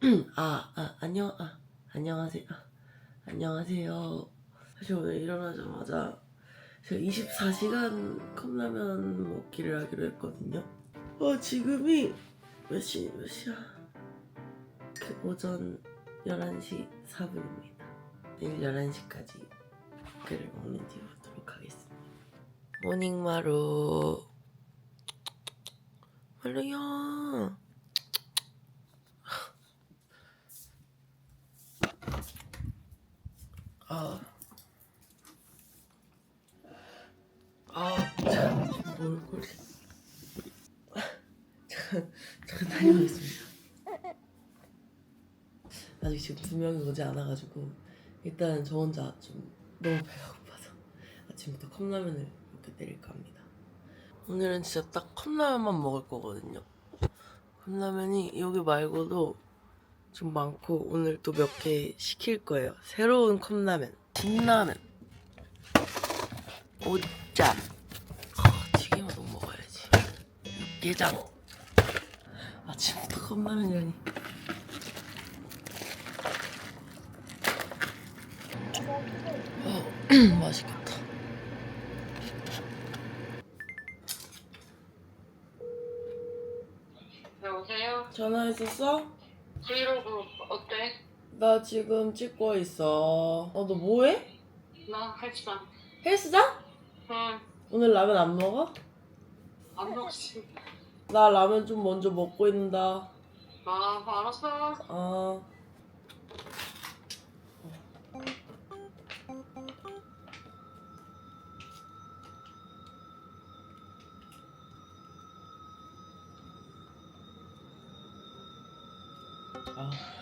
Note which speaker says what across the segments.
Speaker 1: 아, 아 안녕 아 안녕하세요. 아, 안녕하세요. 사실 오늘 일어나자마자 제가 24시간 컵라면 먹기를 하기로 했거든요. 어 지금이 몇 시, 몇 시야? 그 오전 11시 4분입니다. 내일 11시까지 그를 먹는지 보도록 하겠습니다. 모닝 마루. 마루야 아. 아, 참, 몰골이. 잠깐, 잠깐 다녀오겠습니다. 아직 지금 두 명이 오지 않아가지고, 일단 저 혼자 좀 너무 배가 고파서 아침부터 컵라면을 이렇게 때릴까 합니다. 오늘은 진짜 딱 컵라면만 먹을 거거든요. 컵라면이 여기 말고도 좀 많고 오늘 또 몇 개 시킬 거예요. 새로운 컵라면, 진라면, 오짜, 아, 튀김 우동 먹어야지. 육개장. 아침부터 컵라면이라니. 어, 맛있겠다.
Speaker 2: 여보세요?
Speaker 1: 전화했었어?
Speaker 2: 브이로그 어때?
Speaker 1: 나 지금 찍고 있어. 어, 너 뭐해?
Speaker 2: 나 헬스장.
Speaker 1: 헬스장?
Speaker 2: 응,
Speaker 1: 오늘 라면 안 먹어?
Speaker 2: 안 먹었지.
Speaker 1: 나 라면 좀 먼저 먹고 있는다.
Speaker 2: 아, 알았어.
Speaker 1: 어. 아.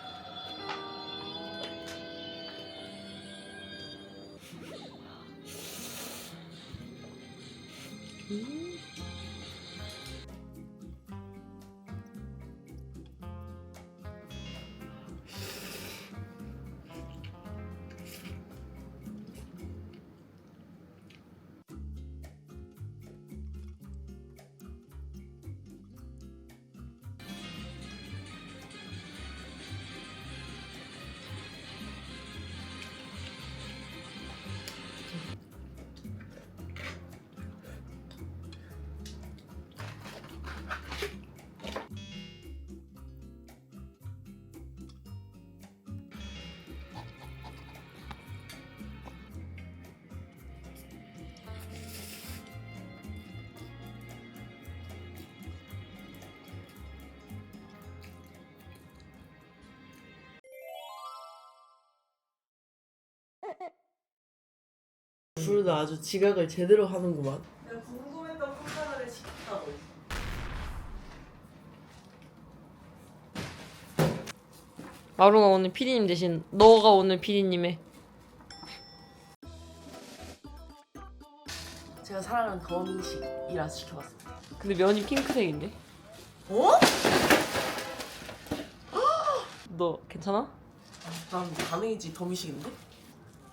Speaker 1: 둘도 아주 지각을 제대로 하는구만. 내가 궁금했던 콘서트를 시켰다고.
Speaker 3: 마루가 오늘 피디님 대신 너가 오늘 피디님의
Speaker 1: 제가 사랑하는 더민식이라 시켜봤습니다.
Speaker 3: 근데 면이 핑크색인데
Speaker 1: 어?
Speaker 3: 너 괜찮아?
Speaker 1: 난 가능이지 더민식인데?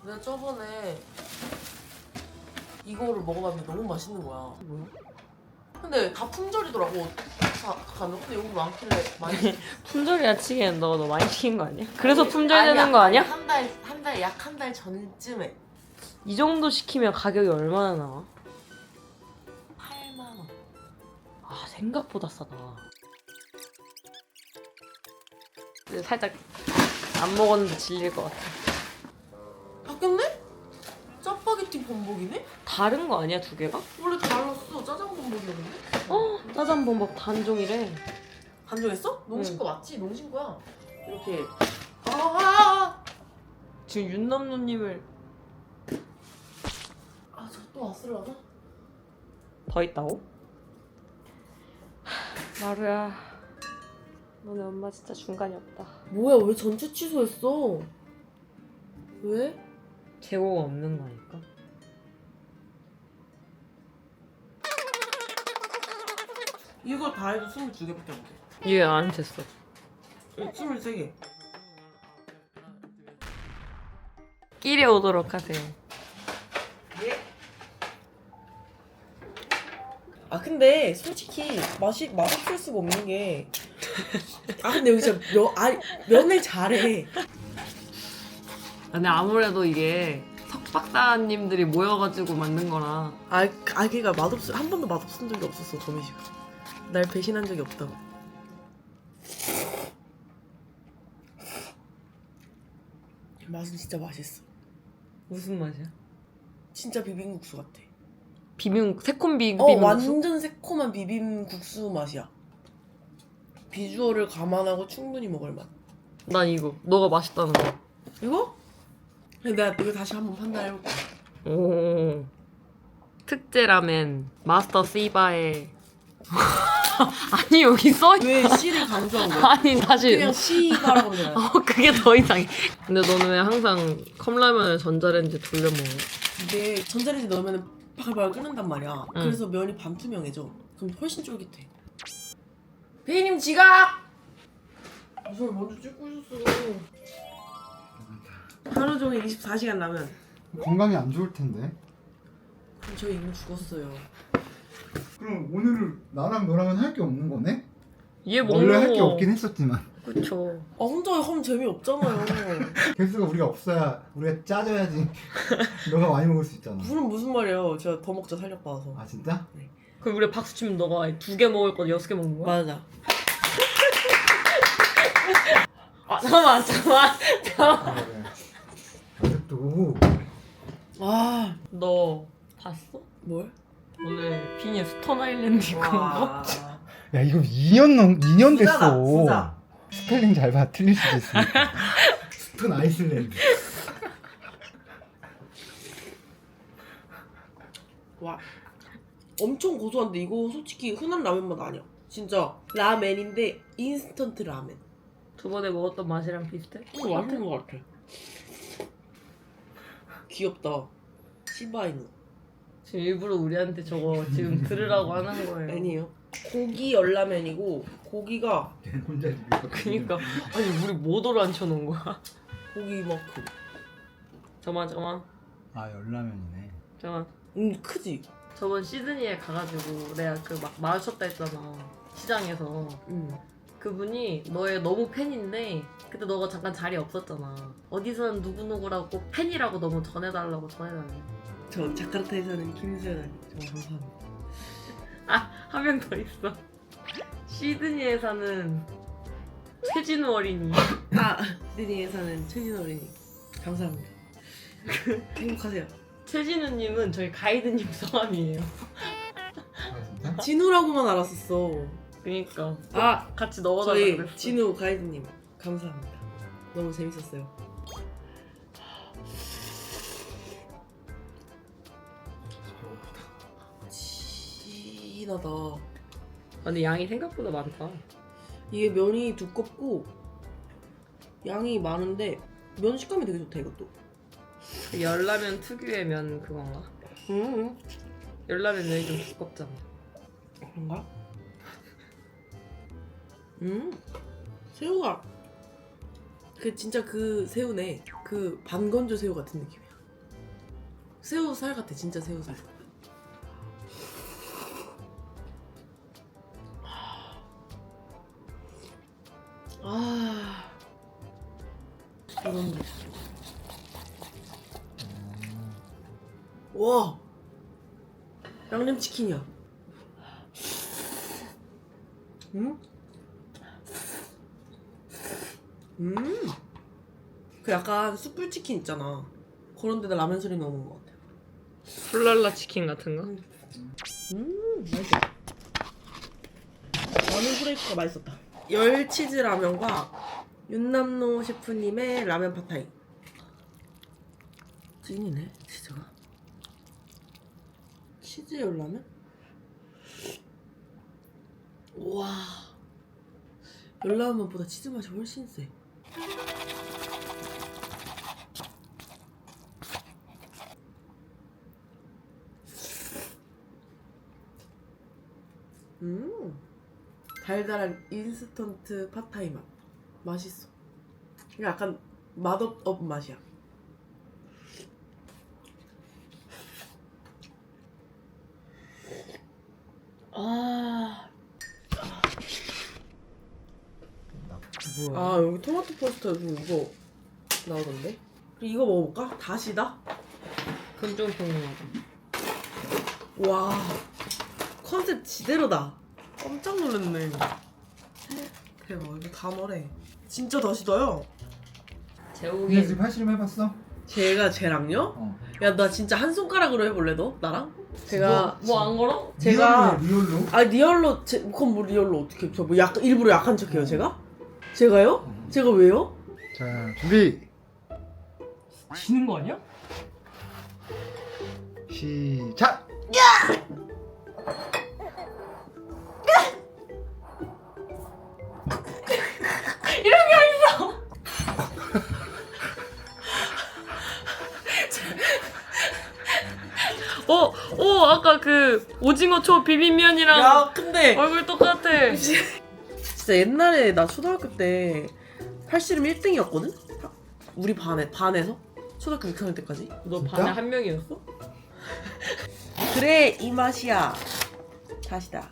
Speaker 1: 내가 저번에 이거를 먹어봤는데 너무 맛있는 거야.
Speaker 3: 뭐야?
Speaker 1: 근데 다 품절이더라고. 다 가면 근데 여기 많길래 많이.
Speaker 3: 품절이라 치기엔 너, 너 많이 시킨 거 아니야? 그래서 품절 되는 거 아니야?
Speaker 1: 한 달, 한 달, 약 한 달 전쯤에
Speaker 3: 이 정도 시키면 가격이 얼마나 나와?
Speaker 1: 8만 원.
Speaker 3: 아 생각보다 싸다 살짝 안 먹었는데 질릴 것 같아
Speaker 1: 범벅이네?
Speaker 3: 다른 거 아니야 두 개가?
Speaker 1: 원래 달랐어. 짜장 범벅이었는데?
Speaker 3: 어 짜장 범벅 단종이래
Speaker 1: 간종했어? 농신 거 맞지? 농신 거야. 이렇게. 아, 아, 아!
Speaker 3: 지금 윤남노님을
Speaker 1: 아, 저 또 왔으려나?
Speaker 3: 더 있다고? 하, 마루야 너네 엄마 진짜 중간이 없다
Speaker 1: 뭐야, 왜 전체 취소했어? 왜?
Speaker 3: 재고가 없는 거니까
Speaker 1: 이거 다 해도 22개밖에 안 돼.
Speaker 3: 이게 안 됐어
Speaker 1: 23개.
Speaker 3: 끼리 오도록 하세요
Speaker 1: 예? 아 근데 솔직히 맛이 맛없을 수가 없는 게 아 근데 여기 진짜 면, 아니, 면을 잘해.
Speaker 3: 근데 아무래도 이게 석박사님들이 모여가지고 만든 거라
Speaker 1: 아, 아 걔가 맛없 한 번도 맛없은 적이 없었어 거미씨가. 날 배신한 적이 없다고. 맛은 진짜 맛있어.
Speaker 3: 무슨 맛이야?
Speaker 1: 진짜 비빔국수 같아.
Speaker 3: 비빔 새콤 비,
Speaker 1: 어
Speaker 3: 비빔국수?
Speaker 1: 완전 새콤한 비빔국수 맛이야. 비주얼을 감안하고 충분히 먹을 맛.
Speaker 3: 난 이거 너가 맛있다는 거.
Speaker 1: 이거? 내가 이거 다시 한번 판단해볼게.
Speaker 3: 오 특제 라멘 마스터 씨바의 아니 여기 써 있...
Speaker 1: 왜 씨를 강조한 거야?
Speaker 3: 아니 다시
Speaker 1: 그냥 씨가라고 그러잖아.
Speaker 3: 어 그게 더 이상해. 근데 너는 왜 항상 컵라면을 전자레인지 돌려 먹어?
Speaker 1: 이게 전자레인지 넣으면 바글바글 끓는단 말이야.
Speaker 3: 응.
Speaker 1: 그래서 면이 반투명해져. 그럼 훨씬 쫄깃해. 배님 지각! 무슨 먼저 찍고 있었어. 하루 종일 24시간 라면.
Speaker 4: 건강에 안 좋을 텐데.
Speaker 1: 그럼 저 이미 죽었어요.
Speaker 4: 그럼 오늘은 나랑 너랑은 할 게 없는 거네?
Speaker 3: 얘 먹는
Speaker 4: 원래 할게
Speaker 3: 거.
Speaker 4: 없긴 했었지만
Speaker 3: 그쵸.
Speaker 1: 아 혼자 하면 재미없잖아요.
Speaker 4: 개수가 우리가 없어야 우리가 짜져야지 너가 많이 먹을 수 있잖아.
Speaker 1: 무슨 무슨 말이에요. 제가 더 먹자 살력 받아서.
Speaker 4: 아 진짜?
Speaker 3: 그럼 우리 박수 치면 너가 두 개 먹을 거 여섯 개 먹는 거야?
Speaker 1: 맞아.
Speaker 3: 아 잠깐만 잠깐만 잠깐만.
Speaker 4: 그래. 아직도
Speaker 1: 아
Speaker 3: 너 봤어?
Speaker 1: 뭘?
Speaker 3: 오늘 비니 스톤 아일랜드 입고 온 거?
Speaker 1: 와.
Speaker 4: 야 이거 2년 넘 2년
Speaker 1: 부자다,
Speaker 4: 됐어.
Speaker 1: 부자.
Speaker 4: 스펠링 잘 봐. 틀릴 수도 있으니까. 스톤 아이슬랜드.
Speaker 1: 와 엄청 고소한데 이거 솔직히 흔한 라면 맛 아니야 진짜 라멘인데 인스턴트 라멘
Speaker 3: 두 번에 먹었던 맛이랑 비슷해?
Speaker 1: 어, 맛있는 것 같아 귀엽다 시바이누
Speaker 3: 지금 일부러 우리한테 저거 지금 들으라고 하는 거예요.
Speaker 1: 아니에요 고기 열라면이고 고기가
Speaker 4: 걔 혼자 비벼.
Speaker 3: 그니까 아니 우리 뭐도로 앉혀놓은 거야?
Speaker 1: 고기만큼
Speaker 3: 잠깐만 잠깐만
Speaker 4: 아 열라면이네.
Speaker 3: 잠깐만
Speaker 1: 음 크지?
Speaker 3: 저번 시드니에 가가지고 내가 그 막 마주쳤다 했잖아 시장에서
Speaker 1: 음.
Speaker 3: 그분이 너의 너무 팬인데 그때 너가 잠깐 자리에 없었잖아 어디선 누구누구라고 꼭 팬이라고 너무 전해달라고 전해달래
Speaker 1: 저 자카르타에 사는 김수연 정말 감사합니다.
Speaker 3: 아 한 명 더 있어. 시드니에 사는 최진우 어린이.
Speaker 1: 아 시드니에 사는 최진 어린이. 감사합니다. 행복하세요.
Speaker 3: 최진우님은 저희 가이드님 성함이에요.
Speaker 4: 아 진짜?
Speaker 1: 진우라고만 알았었어.
Speaker 3: 그니까.
Speaker 1: 아
Speaker 3: 같이 넣어달라
Speaker 1: 저희
Speaker 3: 그랬어
Speaker 1: 진우 가이드님. 감사합니다. 너무 재밌었어요. 진하다.
Speaker 3: 근데 양이 생각보다 많다
Speaker 1: 이게 면이 두껍고 양이 많은데 면 식감이 되게 좋다 이것도.
Speaker 3: 열라면 특유의 면 그건가?
Speaker 1: 음
Speaker 3: 열라면 면이 좀 두껍잖아
Speaker 1: 그런가? 음 새우가 그 진짜 그 새우네. 그 반건조 새우 같은 느낌이야. 새우 살 같아 진짜 새우 살. 아 이런 거. 와 양념 치킨이야. 음? 음. 그 약간 숯불 치킨 있잖아. 그런 데다 라면 소리 넣는 것 같아.
Speaker 3: 훌랄라 치킨 같은 거?
Speaker 1: 음, 맛있어. 라면 후레이크가 맛있었다. 열 치즈 라면과 윤남노 셰프님의 라면 파타이. 찐이네, 치즈가. 치즈 열 라면? 와. 열라면보다 치즈 맛이 훨씬 세. 달달한 인스턴트 팟타이 맛 맛있어 이게 약간 맛없 맛이야 아
Speaker 3: 뭐야?
Speaker 1: 아 여기 토마토 파스타 요즘 이거 나오던데? 그럼 이거 먹어볼까? 다시다?
Speaker 3: 그건 좀 궁금하다.
Speaker 1: 와 컨셉 지대로다 깜짝 놀랐네 대박 이거 다 넣으래 진짜 다 시다요
Speaker 3: 재욱이
Speaker 4: 근데 지금 팔씨름 해봤어?
Speaker 1: 제가 쟤랑요?
Speaker 4: 어.
Speaker 1: 야 나 진짜 한 손가락으로 해볼래 너? 나랑? 제가
Speaker 3: 뭐 안 걸어?
Speaker 1: 제가-
Speaker 4: 리얼로 리얼로?
Speaker 1: 아 리얼로 제, 그건 뭐 리얼로 어떻게 저뭐 약간 일부러 약한 척 해요 제가? 제가요? 제가 왜요?
Speaker 4: 자 준비
Speaker 3: 지는 거 아니야?
Speaker 4: 시작
Speaker 3: 어, 어 아까 그 오징어 초 비빔면이랑
Speaker 1: 야 근데
Speaker 3: 얼굴 똑같아.
Speaker 1: 진짜 옛날에 나 초등학교 때 팔씨름 1등이었거든? 우리 반에 반에서 초등학교 6학년 때까지
Speaker 3: 너
Speaker 4: 진짜?
Speaker 3: 반에 한 명이었어?
Speaker 1: 그래 이 맛이야 다시다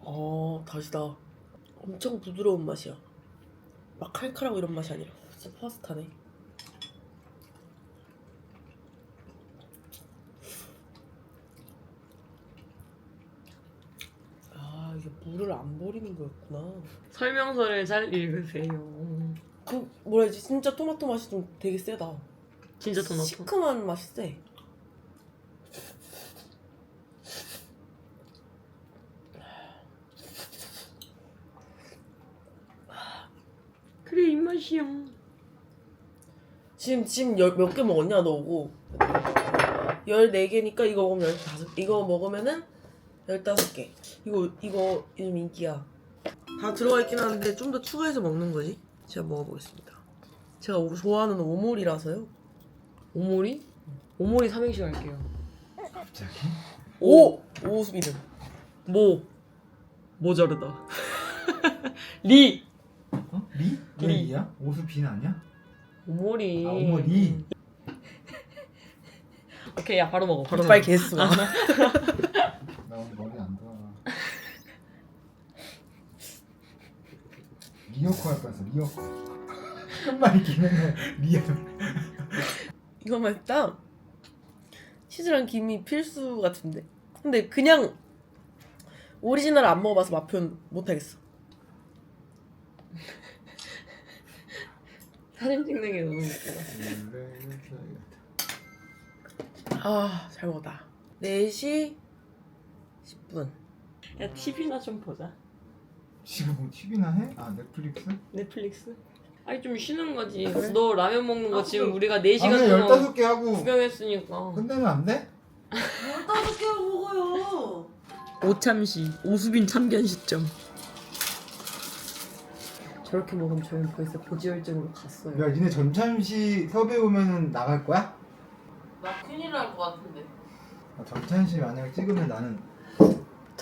Speaker 1: 어 다시다 엄청 부드러운 맛이야 막 칼칼하고 이런 맛이 아니라 진짜 파스타네 아 이게 물을 안 버리는 거였구나
Speaker 3: 설명서를 잘 읽으세요.
Speaker 1: 그 뭐라 해야지 진짜 토마토 맛이 좀 되게 세다
Speaker 3: 진짜 토마토.
Speaker 1: 시큼한 맛이 세
Speaker 3: 그래 입맛이야.
Speaker 1: 지금 지금 몇 개 먹었냐 너 오고 14개니까 이거 먹으면 15 이거 먹으면은 15개 이거 이거 요즘 인기야 다 들어가 있긴 한데 좀 더 추가해서 먹는 거지 제가 먹어보겠습니다 제가 오- 좋아하는 오mol이라서요
Speaker 3: 오모리? 오모리 삼행시 할게요.
Speaker 4: 갑자기?
Speaker 1: 오! 오수비는
Speaker 3: 모 모자르다. 리
Speaker 4: 어? 리? 왜
Speaker 3: 리.
Speaker 4: 리야? 오수 빈 아니야?
Speaker 3: 오모리.
Speaker 4: 아 어머 리
Speaker 3: 오케이 야 바로 먹어. 바로
Speaker 1: 이빨. 개수
Speaker 4: 나 오늘 머리 안 돌아. 리어코 할 뻔했어 리어코 끝말이 기는 리얼
Speaker 1: 이거 맛있다? 치즈랑 김이 필수 같은데. 근데 그냥 오리지널 안 먹어봐서 맛 표현 못하겠어.
Speaker 3: 사진 찍는 게 너무 웃겨.
Speaker 1: 아, 잘 먹었다. 4시 10분.
Speaker 3: 야 TV나 좀 보자.
Speaker 4: 지금 뭐 TV나 해? 아 넷플릭스?
Speaker 3: 넷플릭스. 아니 좀 쉬는 거지.
Speaker 1: 그래?
Speaker 3: 너 라면 먹는 거
Speaker 1: 아,
Speaker 3: 지금
Speaker 1: 그럼.
Speaker 3: 우리가
Speaker 4: 아
Speaker 3: 4시간
Speaker 4: 그냥
Speaker 3: 동안
Speaker 4: 15개 하고
Speaker 3: 구경했으니까.
Speaker 4: 끝내면 안 돼?
Speaker 1: 15개 먹어요.
Speaker 3: 오참시 오수빈 참견 시점. 저렇게 먹으면 저는 벌써 고지혈증으로 갔어요.
Speaker 4: 야 니네 전참시 섭외 오면은 나갈 거야?
Speaker 1: 나 큰일 날 것 같은데.
Speaker 4: 아, 전참시 만약 찍으면 나는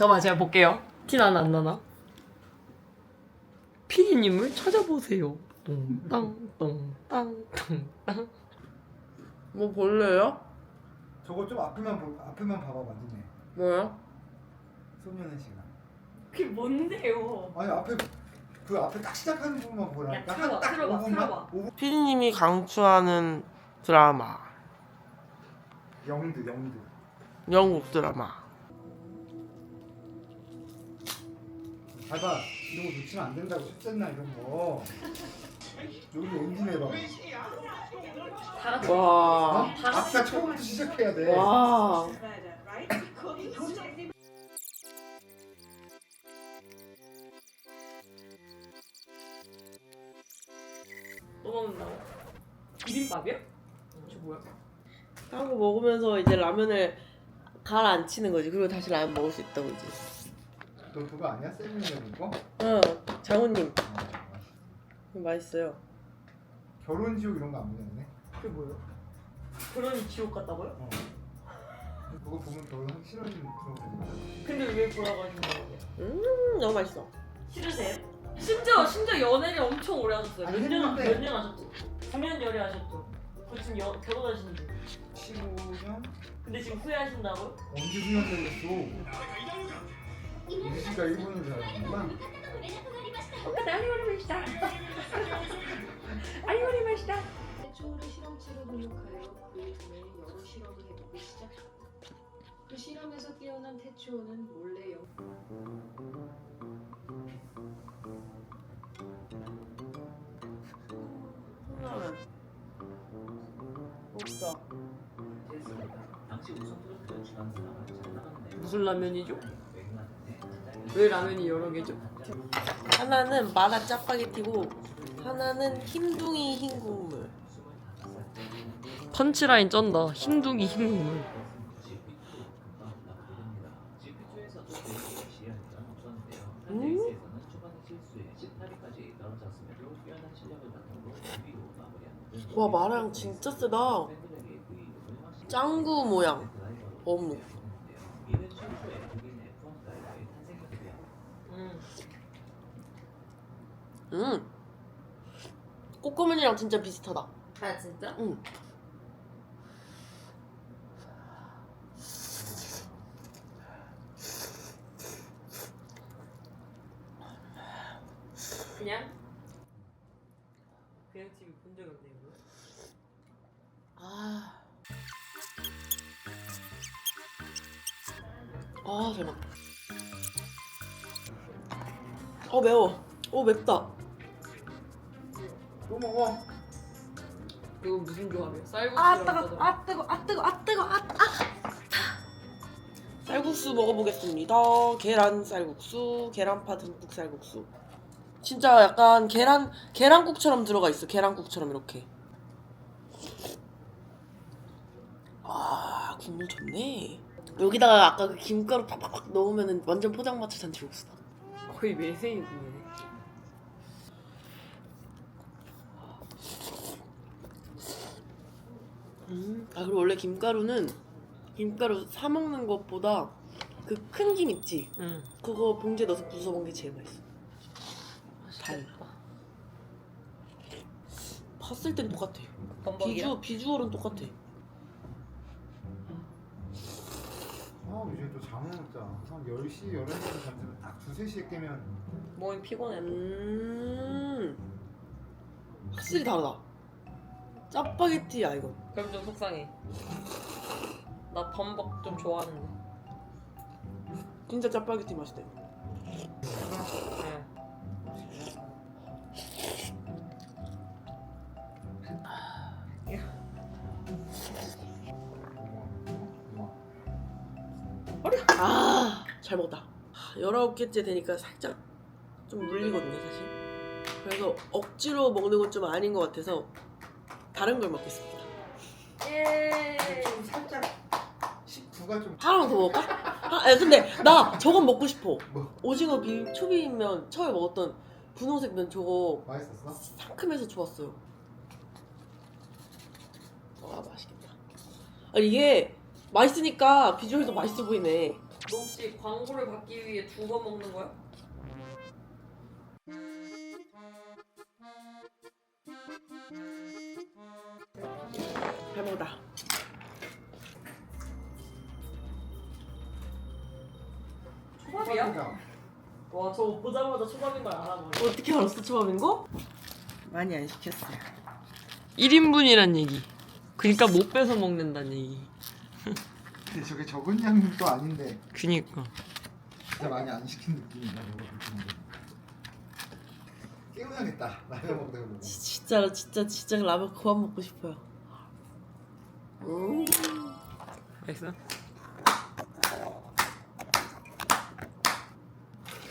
Speaker 3: 잠깐만 제가 볼게요. 티 나나 안 나나? 피디님을 찾아보세요. 똥땅.
Speaker 1: 뭐 볼래요?
Speaker 4: 저거 좀 앞에만 보, 앞에만 봐봐봐 니네
Speaker 1: 뭐야?
Speaker 4: 소년의 시간
Speaker 3: 그게 뭔데요?
Speaker 4: 아니 앞에 그 앞에 딱 시작하는 부분만 보라니까
Speaker 3: 야, 틀어봐,
Speaker 4: 딱
Speaker 3: 틀어봐,
Speaker 4: 5분만
Speaker 3: 틀어봐.
Speaker 4: 5분
Speaker 1: 피디님이 강추하는 드라마.
Speaker 4: 영드 영드
Speaker 1: 영국 드라마.
Speaker 4: 봐봐 이런 거 놓치면 안 된다고 숫자나 이런 거 여기 엔진 해봐
Speaker 3: 다 같이
Speaker 1: 와.
Speaker 4: 어?
Speaker 3: 다 같이
Speaker 4: 아까 처음부터 시작해야 돼
Speaker 1: 와.
Speaker 3: 또 먹는다고? 비빔밥이야? 저 뭐야?
Speaker 1: 하고 먹으면서 이제 라면을 가라앉히는 거지. 그리고 다시 라면 먹을 수 있다고 이제.
Speaker 4: 너 그거 아니야? 세미나는 거?
Speaker 1: 응. 장훈님
Speaker 4: 어, 맛있어.
Speaker 1: 맛있어요.
Speaker 4: 결혼 지옥 이런 거 안 보냈네
Speaker 3: 그게 뭐예요? 그러니 지옥 같다고요?
Speaker 4: 어. 그거 보면 결혼하기 싫어지는 그런 거
Speaker 3: 근데 왜 보라고 하신 거예요?
Speaker 1: 음 너무 맛있어.
Speaker 3: 싫으세요? 심지어 심지어 연애를 엄청 오래 하셨어요.
Speaker 4: 아니,
Speaker 3: 몇년
Speaker 4: 했는데.
Speaker 3: 몇년 하셨죠? 9년 연애 하셨죠? 그 지금 여, 결혼하신 지.
Speaker 4: 15년?
Speaker 3: 근데 지금 후회하신다고요?
Speaker 4: 언제 9년 됐어 유지가 일본을 잘하는구만.
Speaker 5: テチョール 실험체로 등록하여 그의 두에 여러 실험을 해보기 시작했다. 그 실험에서 깨어난 테치오는 몰래 영...
Speaker 1: 컵라면. 없다.
Speaker 6: 당시 우선 트로트 주관사가 잘 나갔네요.
Speaker 3: 무슨 라면이죠? 왜 라면이 여러 개죠?
Speaker 1: 하나는 마라 짜파게티고 하나는 흰둥이 흰 국물.
Speaker 3: 펀치라인 쩐다. 흰둥이 흰 국물.
Speaker 6: GP2에서도 시야는 없었는데요.
Speaker 1: 음?
Speaker 6: 레이스에서는 초반에 실수에 18 음.
Speaker 1: 꼬꼬면이랑 진짜 비슷하다.
Speaker 3: 아 진짜?
Speaker 1: 응.
Speaker 3: 그냥? 그냥 TV 본 적이 없네 이거.
Speaker 1: 아. 아, 잘 먹다. 어, 매워. 어, 맵다.
Speaker 4: 또 먹어.
Speaker 3: 이거 무슨 조합이야? 쌀국수.
Speaker 1: 아, 뜨거, 아, 뜨거, 아, 뜨거, 아, 뜨거, 아, 아. 쌀국수 먹어보겠습니다. 계란 쌀국수, 계란파 듬뿍 쌀국수. 진짜 약간 계란 계란국처럼 들어가 있어. 계란국처럼 이렇게. 아, 국물 좋네. 여기다가 아까 그 김가루 팍팍팍 넣으면 완전 포장마차 잔치국수다.
Speaker 3: 거의 매생이네.
Speaker 1: 음. 아 그리고 원래 김가루는 김가루 사 먹는 것보다 그 큰 김 있지.
Speaker 3: 응.
Speaker 1: 그거 봉지에 넣어서 부숴 먹는 게 제일 맛있어. 달. 봤을 땐 똑같아. 비주 비주얼은 똑같아.
Speaker 4: 아 이제 또 잠을 먹자. 한 10시, 11시에 잠들면 딱 2, 3시에 깨면
Speaker 3: 몸이 피곤해.
Speaker 1: 음. 확실히 다르다. 짜파게티야 이거.
Speaker 3: 그럼 좀 속상해. 나 범벅 좀 좋아하는데.
Speaker 1: 진짜 짜파게티 맛이대.
Speaker 3: 응.
Speaker 1: 아, 잘 먹었다. 열아홉 개째 되니까 살짝 좀 물리거든요, 사실. 그래서 억지로 먹는 건 좀 아닌 것 같아서 다른 걸 먹겠습니다.
Speaker 3: 예.
Speaker 4: 좀 살짝 식구가 좀
Speaker 1: 하나만 더 먹을까? 아, 야, 근데 나 저건 먹고 싶어.
Speaker 4: 뭐?
Speaker 1: 오징어 비 초비면 처음에 먹었던 분홍색 면 저거
Speaker 4: 맛있었어?
Speaker 1: 상큼해서 좋았어요. 와 맛있겠다. 아 이게 맛있으니까 비주얼도 맛있어 보이네.
Speaker 3: 너 혹시 광고를 받기 위해 두 번 먹는 거야?
Speaker 1: 잘 먹었다.
Speaker 3: 초밥이야? 와 저거 보자마자 초밥인 걸 알아버려.
Speaker 1: 어떻게 알았어 초밥인 거? 많이 안 시켰어요.
Speaker 3: 1인분이란 얘기. 그니까 못 빼서 먹는다는 얘기.
Speaker 4: 근데 저게 적은 양도 아닌데
Speaker 3: 그니까.
Speaker 4: 진짜 많이 안 시킨 느낌이다 저거 깨우야겠다 라면 먹다
Speaker 1: 지- 진짜 진짜 진짜 라면 그만 먹고 싶어요. 음.
Speaker 3: 맛있어?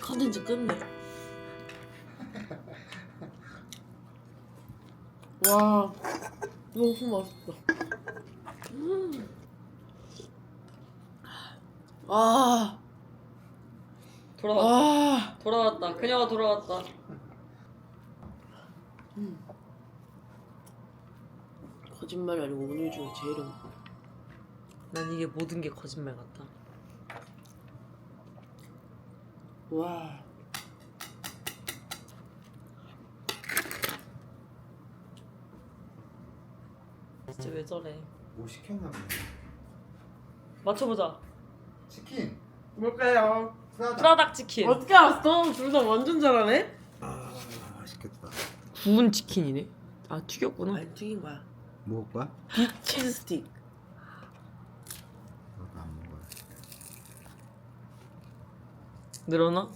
Speaker 1: 컨텐츠 끝내. 와 너무 맛있어. 음. 아,
Speaker 3: 돌아왔다.
Speaker 1: 아,
Speaker 3: 돌아왔다. 그녀가 돌아왔다.
Speaker 1: 거짓말이 아니고 오늘 중에 제일
Speaker 3: 은난 이게 모든 게 거짓말 같아.
Speaker 1: 와.
Speaker 3: 진짜 왜 저래?
Speaker 4: 뭐 시켰나 보네
Speaker 3: 맞춰보자.
Speaker 4: 치킨
Speaker 1: 뭘까요?
Speaker 4: 프라다.
Speaker 3: 프라닭 치킨.
Speaker 1: 어떻게 알았어? 둘 다 완전 잘하네?
Speaker 4: 아 맛있겠다.
Speaker 3: 구운 치킨이네. 아 튀겼구나.
Speaker 1: 아니 튀긴 거야
Speaker 4: 먹을 거야?
Speaker 1: 비치즈 스틱
Speaker 4: 나도 안 먹어요.
Speaker 3: 늘어나?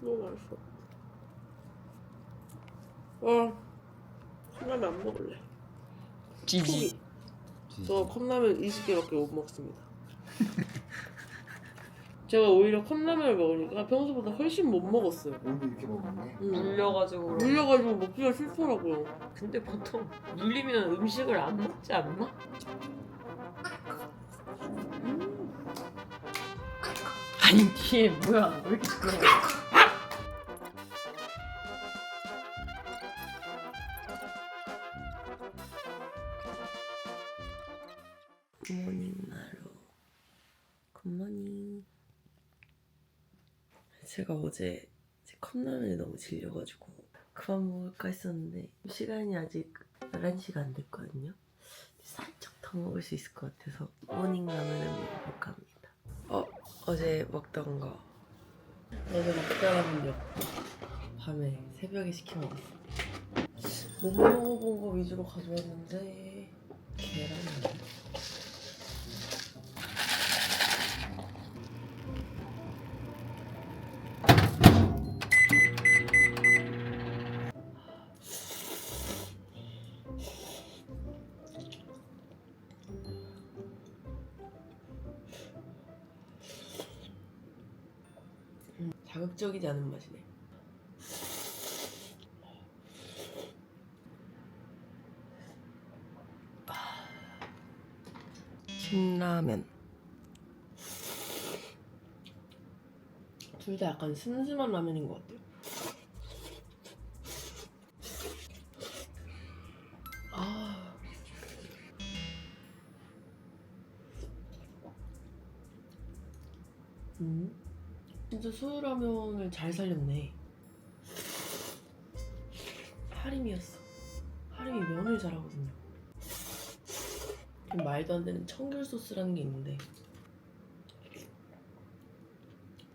Speaker 1: 너무 맛있어 와 컵라면 안 먹을래
Speaker 3: 지지.
Speaker 1: 저 컵라면 20개밖에 못 먹습니다 제가 오히려 컵라면을 먹으니까 평소보다 훨씬 못 먹었어요
Speaker 4: 오늘 이렇게 먹었네.
Speaker 1: 음.
Speaker 3: 물려가지고.
Speaker 1: 물려가지고 먹기가 싫더라고요
Speaker 3: 근데 보통 물리면 음식을 안 먹지 않나? 아니 뒤에 뭐야? 왜 이렇게 시끄러워?
Speaker 1: 제가 어제 제 컵라면이 너무 질려가지고 그만 먹을까 했었는데 시간이 아직 11시가 안 됐거든요. 살짝 더 먹을 수 있을 것 같아서 모닝 라면을 먹어볼까 합니다. 어? 어제 먹던 거. 어제 남은 역 밤에 새벽에 시켜 먹었어. 못 먹어본 거 위주로 가져왔는데 계란이 자극적이지 않은 맛이네. 신라면. 둘 다 약간 슴슴한 라면인 것 같아요. 소유라면을 잘 살렸네. 하림이었어. 하림이 면을 잘하거든요. 좀 말도 안 되는 청귤 소스라는 게 있는데.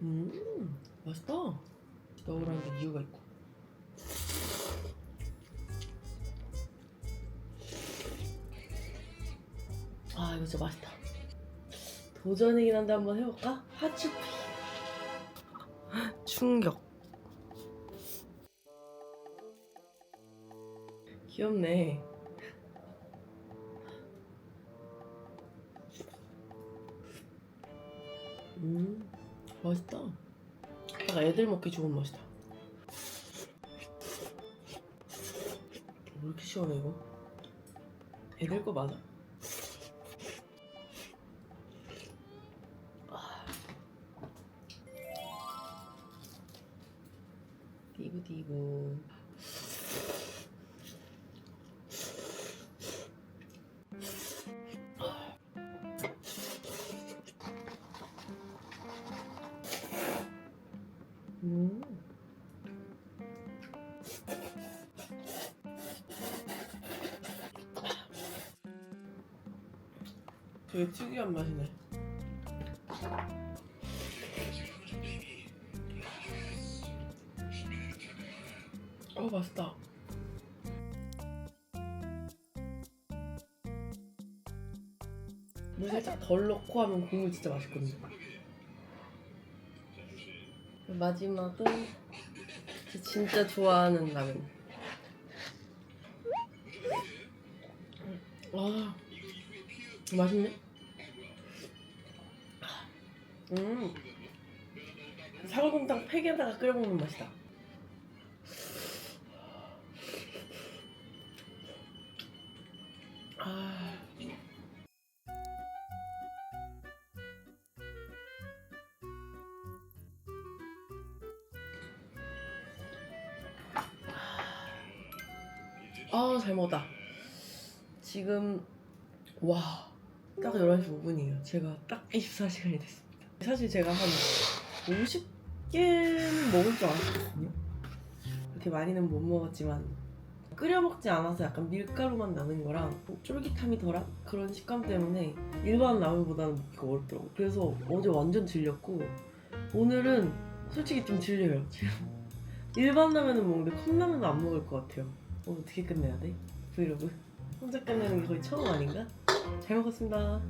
Speaker 1: 음, 맛있다. 넣으라는 게 이유가 있고. 아, 이거 진짜 맛있다. 도전이긴 한데 한번 해볼까? 하츄피. 충격. 귀엽네. 음, 맛있다. 약간 애들 먹기 좋은 맛이다. 왜 이렇게 시원해 이거? 애들 거 맞아? 되게 특이한 맛이네. 어 맛있다. 물 살짝 덜 넣고 하면 국물 진짜 맛있거든요. 마지막은 저 진짜 좋아하는 라면. 와 맛있네. 팩에다가 끓여 먹는 맛이다. 아. 아, 잘 먹었다. 지금, 와, 딱 11시 5분이에요. 제가 딱 24시간이 됐습니다. 사실 제가 한 50 개는 먹을 줄 알았거든요. 그렇게 많이는 못 먹었지만, 끓여 먹지 않아서 약간 밀가루만 나는 거랑 쫄깃함이 덜한 그런 식감 때문에 일반 라면보다는 먹기가 어렵더라고. 그래서 어제 완전 질렸고 오늘은 솔직히 좀 질려요. 지금 일반 라면은 먹는데 컵라면은 안 먹을 것 같아요. 오늘 어떻게 끝내야 돼? 브이로그? 혼자 끝내는 게 거의 처음 아닌가? 잘 먹었습니다.